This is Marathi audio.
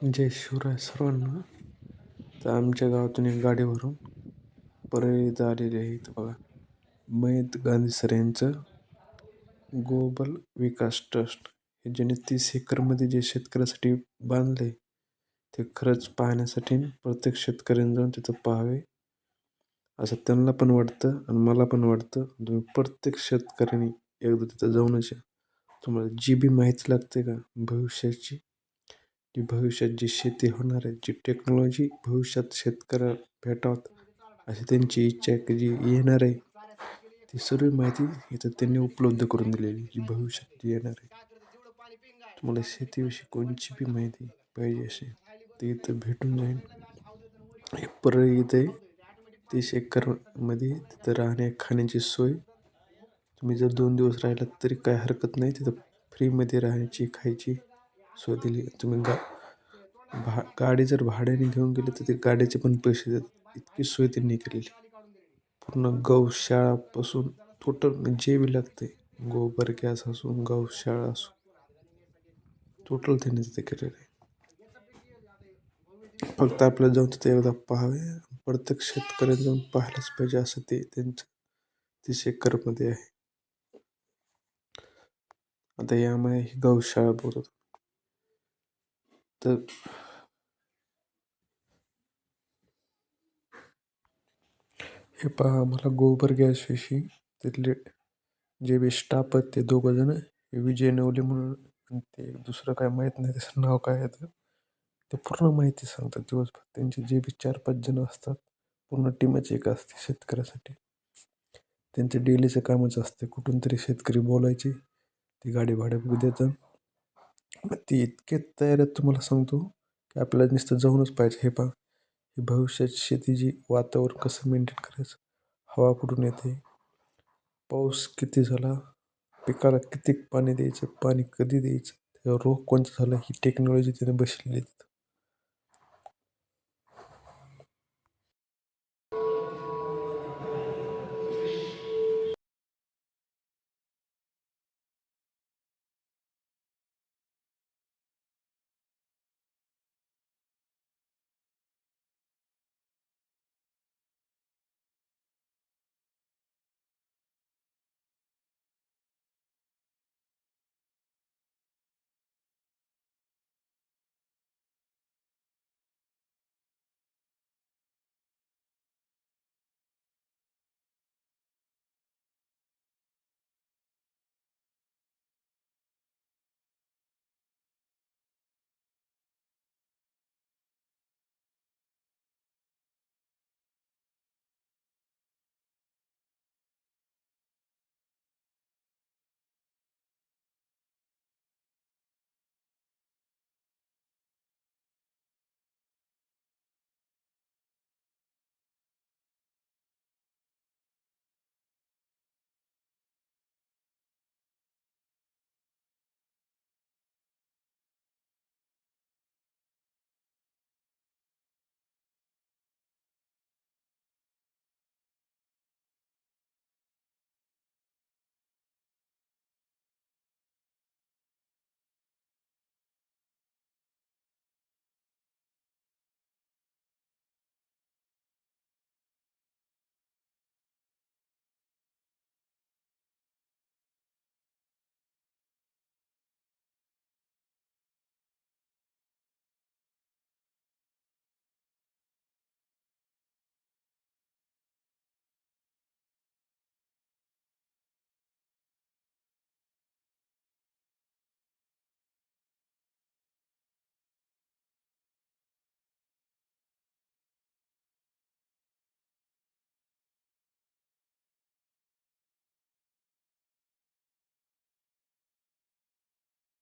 जय शिवराय सर्वांना. तर आमच्या गावातून एक गाडीवरून परळीत आलेली आहे इथं बघा. मयत गांधी सर यांचं ग्लोबल विकास ट्रस्ट. हे ज्याने तीस एकरमध्ये जे शेतकऱ्यासाठी बांधले ते खरंच पाहण्यासाठी प्रत्येक शेतकऱ्याने जाऊन तिथं पाहावे असं त्यांना पण वाटतं आणि मला पण वाटतं. तुम्ही प्रत्येक शेतकऱ्याने एकदा तिथं जाऊनच तुम्हाला जी बी माहिती लागते का भविष्याची की भविष्यात जी शेती होणार आहे जी टेक्नॉलॉजी भविष्यात शेतकऱ्याला भेटावत अशी त्यांची इच्छा आहे की जी येणार आहे ती सर्व माहिती इथं त्यांनी उपलब्ध करून दिलेली जी भविष्यात जी येणार आहे. तुम्हाला शेतीविषयी कोणची बी माहिती पाहिजे असेल ती इथं भेटून जाईल. हे परळी इथे तीस एकरमध्ये तिथं राहण्या खाण्याची सोय. तुम्ही जर दोन दिवस राहिलात तरी काय हरकत नाही तिथं फ्रीमध्ये राहण्याची खायची. सोय दिली तुम्ही गा भा गाडी जर भाड्याने घेऊन गेले तर ते गाडीचे पण पैसे देतात. इतकी सोय त्यांनी केलेली. पूर्ण गौशाळापासून टोटल जे बी लागते गोबर गॅस असो गौशाळा असो टोटल त्यांनी तिथे केलेलं आहे. फक्त आपल्याला जाऊन तिथे एकदा पाहावे. प्रत्येक शेतकऱ्याने जाऊन पाहायलाच पाहिजे असं ते त्यांचं तीस एकरमध्ये आहे. आता यामध्ये ही गौशाळा बोलत तर हे पहा मला गोबर गॅसविषयी तिथले जे बी स्टाफ आहेत ते दोघं जण हे विजय नवले म्हणून आणि ते दुसरं काय माहीत नाही त्याचं नाव काय आहे तर ते पूर्ण माहिती सांगतात दिवसभर. त्यांचे जे बी चार पाच जण असतात पूर्ण टीमच एक असते शेतकऱ्यासाठी. त्यांचं डेलीचं कामच असते. कुठून तरी शेतकरी बोलायचे ती गाडी भाड्या देतं ती इतके तयार आहेत तुम्हाला सांगतो की आपल्याला नुसतं जाऊनच पाहिजे. हे पहा ही भविष्याची शेतीची वातावरण कसं मेंटेन करायचं हवा कुठून येते पाऊस किती झाला पिकाला किती पाणी द्यायचं पाणी कधी द्यायचं त्याच्यावर रोग कोणता झाला ही टेक्नॉलॉजी त्याने बसलेली आहे.